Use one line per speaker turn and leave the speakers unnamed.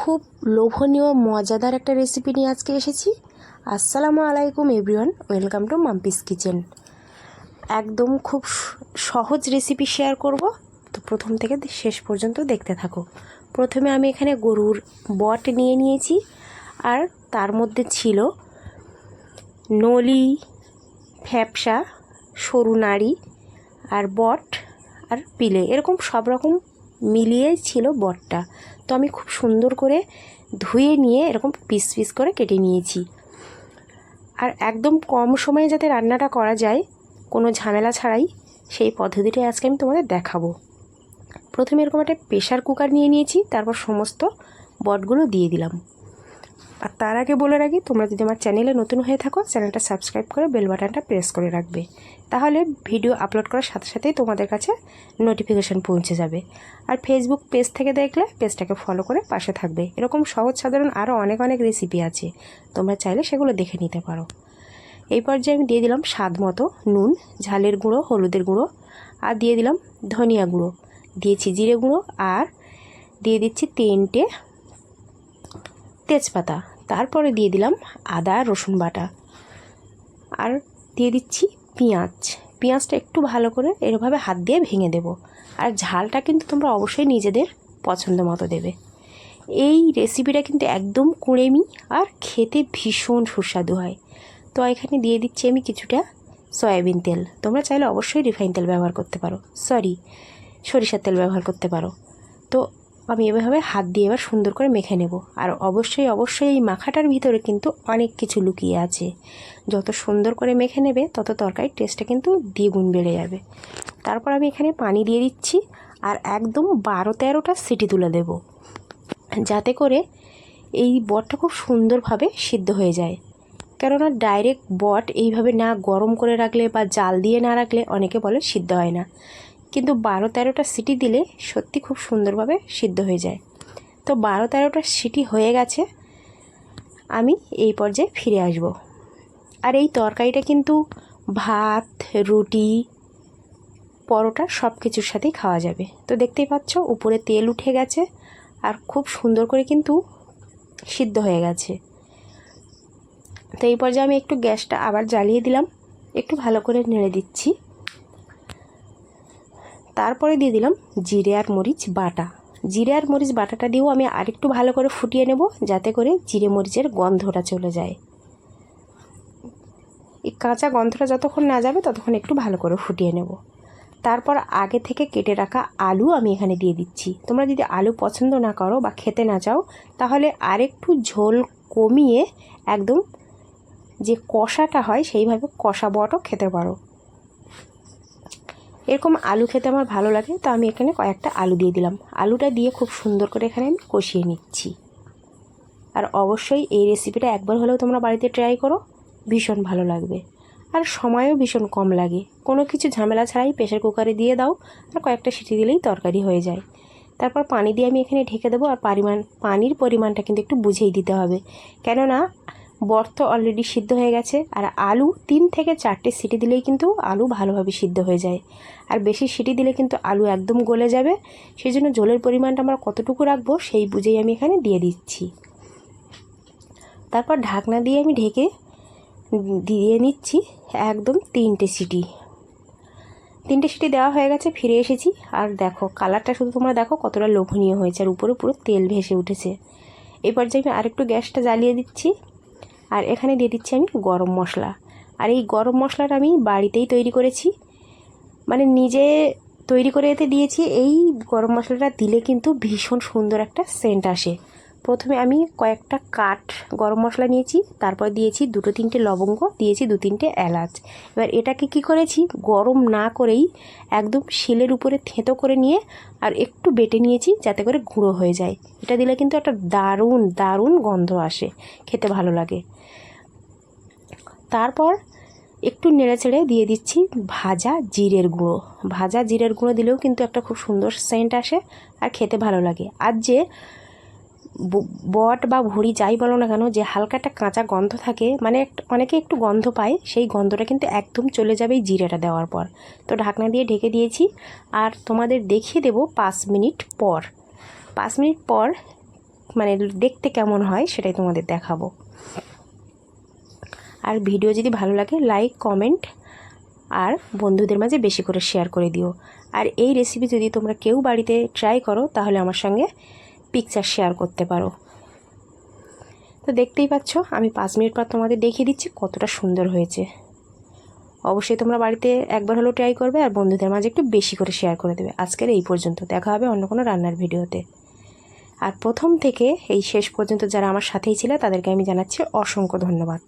খুব লোভনীয়, মজাদার একটা রেসিপি নিয়ে আজকে এসেছি। আসসালামু আলাইকুম everyone welcome to Mampi's kitchen একদম খুব সহজ রেসিপি শেয়ার করব। তো প্রথম থেকে শেষ পর্যন্ত দেখতে থাকো। প্রথমে আমি এখানে গরুর বট নিয়ে নিয়েছি, আর তার মধ্যে ছিল নলি, ফ্যাপসা, সরু নাড়ি, আর বট, আর পিলে। এরকম সব রকম মিলিয়ে ছিল বটটা। তো আমি খুব সুন্দর করে ধুয়ে নিয়ে এরকম পিস পিস করে কেটে নিয়েছি। আর একদম কম সময়ে যাতে রান্নাটা করা যায়, কোনো ঝামেলা ছাড়াই সেই পদ্ধতিটাই আজকে আমি তোমাদের দেখাবো। প্রথমে এরকম একটা প্রেশার কুকার নিয়ে নিয়েছি, তারপর সমস্ত বটগুলো দিয়ে দিলাম। আর তার আগে বলে রাখি, তোমরা যদি আমার চ্যানেলে নতুন হয়ে থাকো, চ্যানেলটা সাবস্ক্রাইব করে বেল বাটনটা প্রেস করে রাখবে। তাহলে ভিডিও আপলোড করার সাথে সাথেই তোমাদের কাছে নোটিফিকেশান পৌঁছে যাবে। আর ফেসবুক পেজ থেকে দেখলে পেজটাকে ফলো করে পাশে থাকবে। এরকম সহজ সাধারণ আরও অনেক অনেক রেসিপি আছে। তোমরা চাইলে সেগুলো দেখে নিতে পারো। এই পর্যায়ে আমি দিয়ে দিলাম স্বাদ মতো নুন, ঝালের গুঁড়ো, হলুদের গুঁড়ো, আর দিয়ে দিলাম ধনিয়া গুঁড়ো। দিয়েছি জিরে গুঁড়ো, আর দিয়ে দিচ্ছি তিনটে তেজপাতা, তারপরে দিয়ে দিলাম আদা, রসুন বাটা। আর দিয়ে দিচ্ছি পেঁয়াজ। পেঁয়াজটা একটু ভালো করে এরভাবে হাত দিয়ে ভেঙে দেব। আর ঝালটা কিন্তু তোমরা অবশ্যই নিজেদের পছন্দ মতো দেবে। এই রেসিপিটা কিন্তু একদম কুড়েমি আর খেতে ভীষণ সুস্বাদু হয়। তো এখানে দিয়ে দিচ্ছি আমি কিছুটা সয়াবিন তেল। তোমরা চাইলে অবশ্যই রিফাইন তেল ব্যবহার করতে পারো। সরি সরিষার তেল ব্যবহার করতে পারো। তো আমি এভাবে হাত দিয়ে এবার সুন্দর করে মেখে নেব। আর অবশ্যই অবশ্যই এই মাখাটার ভিতরে কিন্তু অনেক কিছু লুকিয়ে আছে। যত সুন্দর করে মেখে নেবে, তত তরকারির টেস্টটা কিন্তু দ্বিগুণ বেড়ে যাবে। তারপর আমি এখানে পানি দিয়ে দিচ্ছি আর একদম বারো তেরোটা সিটি তুলে দেব। যাতে করে এই বটটা খুব সুন্দরভাবে সিদ্ধ হয়ে যায়। কেননা ডাইরেক্ট বট এইভাবে না গরম করে রাখলে বা জাল দিয়ে না রাখলে অনেকে বলে সিদ্ধ হয় না। কিন্তু বারো তেরোটা সিটি দিলে সত্যি খুব সুন্দরভাবে সিদ্ধ হয়ে যায়। তো বারো তেরোটা সিটি হয়ে গেছে, আমি এই পর্যায়ে ফিরে আসব। আর এই তরকারিটা কিন্তু ভাত, রুটি, পরোটা সব কিছুর সাথেই খাওয়া যাবে। তো দেখতেই পাচ্ছ, উপরে তেল উঠে গেছে আর খুব সুন্দর করে কিন্তু সিদ্ধ হয়ে গেছে। তো এই পর্যায়ে আমি একটু গ্যাসটা আবার জ্বালিয়ে দিলাম, একটু ভালো করে নেড়ে দিচ্ছি। তারপরে দিয়ে দিলাম জিরে আর মরিচ বাটা। জিরে আর মরিচ বাটাটা দিয়েও আমি আরেকটু ভালো করে ফুটিয়ে নেব যাতে করে জিরে মরিচের গন্ধটা চলে যায়। এই কাঁচা গন্ধটা যতক্ষণ না যাবে ততক্ষণ একটু ভালো করে ফুটিয়ে নেব। তারপর আগে থেকে কেটে রাখা আলু আমি এখানে দিয়ে দিচ্ছি। তোমরা যদি আলু পছন্দ না করো বা খেতে না চাও, তাহলে আরেকটু ঝোল কমিয়ে একদম যে কষাটা হয় সেইভাবে কষা বটও খেতে পারো। এরকম আলু খেতে আমার ভালো লাগে, তো আমি এখানে কয়েকটা আলু দিয়ে দিলাম। আলুটা দিয়ে খুব সুন্দর করে এখানে আমি কষিয়ে নিচ্ছি। আর অবশ্যই এই রেসিপিটা একবার হলেও তোমরা বাড়িতে ট্রাই করো, ভীষণ ভালো লাগবে। আর সময়ও ভীষণ কম লাগে। কোনো কিছু ঝামেলা ছাড়াই প্রেশার কুকারে দিয়ে দাও, আর কয়েকটা সিটি দিলেই তরকারি হয়ে যায়। তারপর পানি দিয়ে আমি এখানে ঢেকে দেবো, আর পরিমাণ পানির পরিমাণটা কিন্তু একটু বুঝেই দিতে হবে। কেননা বর্ত অলরেডি সিদ্ধ হয়ে গেছে। আর আলু তিন থেকে চারটে সিটি দিলেই কিন্তু আলু ভালোভাবে সিদ্ধ হয়ে যায়। আর বেশি সিটি দিলে কিন্তু আলু একদম গলে যাবে। সেই জন্য জলের পরিমাণটা আমরা কতটুকু রাখব সেই বুঝেই আমি এখানে দিয়ে দিচ্ছি। তারপর ঢাকনা দিয়ে আমি ঢেকে দিয়ে নিচ্ছি একদম তিনটে সিটি। তিনটে সিটি দেওয়া হয়ে গেছে, ফিরে এসেছি। আর দেখো, কালারটা শুধু তোমরা দেখো কতটা লোভনীয় হয়েছে, আর উপরে পুরো তেল ভেসে উঠেছে। এই পর্যায়ে আমি আরেকটু গ্যাসটা জ্বালিয়ে দিচ্ছি। আর এখানে দিয়ে দিচ্ছি আমি গরম মশলা। আর এই গরম মশলাটা আমি বাড়িতেই তৈরি করেছি। মানে নিজে তৈরি করে এতে দিয়েছি, এই গরম মশলাটা দিলে কিন্তু ভীষণ সুন্দর একটা সেন্ট আসে। প্রথমে আমি কয়েকটা কাঠ গরম মশলা নিয়েছি, তারপর দিয়েছি দুটো তিনটে লবঙ্গ, দিয়েছি দু তিনটে এলাচ। এবার এটাকে কি করেছি? গরম না করেই একদম শিলের উপরে থেঁতো করে নিয়ে আর একটু বেটে নিয়েছি যাতে করে গুঁড়ো হয়ে যায়। এটা দিলে কিন্তু একটা দারুণ দারুণ গন্ধ আসে, খেতে ভালো লাগে। তারপর একটু নেড়ে ছেড়ে দিয়ে দিচ্ছি ভাজা জিরের গুঁড়ো। ভাজা জিরের গুঁড়ো দিলেও কিন্তু একটা খুব সুন্দর সেন্ট আসে আর খেতে ভালো লাগে। আর যে বট বা ভুড়ি যাই বলো না কেন, যে হালকা একটা কাঁচা গন্ধ থাকে মানে অনেকে একটু গন্ধ পায়, সেই গন্ধটা কিন্তু একদম চলে যাবে এই জিরেটা দেওয়ার পর। তো ঢাকনা দিয়ে ঢেকে দিয়েছি, আর তোমাদের দেখিয়ে দেবো পাঁচ মিনিট পর। পাঁচ মিনিট পর মানে দেখতে কেমন হয় সেটাই তোমাদের দেখাবো। আর ভিডিও যদি ভালো লাগে, লাইক, কমেন্ট, আর বন্ধুদের মাঝে বেশি করে শেয়ার করে দিও। আর এই রেসিপি যদি তোমরা কেউ বাড়িতে ট্রাই করো, তাহলে আমার সঙ্গে পিকচার শেয়ার করতে পারো। তো দেখতেই পাচ্ছ, আমি পাঁচ মিনিট পর তোমাদের দেখিয়ে দিচ্ছি কতটা সুন্দর হয়েছে। অবশ্যই তোমরা বাড়িতে একবার হলেও ট্রাই করবে আর বন্ধুদের মাঝে একটু বেশি করে শেয়ার করে দেবে। আজকের এই পর্যন্ত, দেখা হবে অন্য কোনো রান্নার ভিডিওতে। আর প্রথম থেকে এই শেষ পর্যন্ত যারা আমার সাথেই ছিল, তাদেরকে আমি জানাচ্ছি অসংখ্য ধন্যবাদ।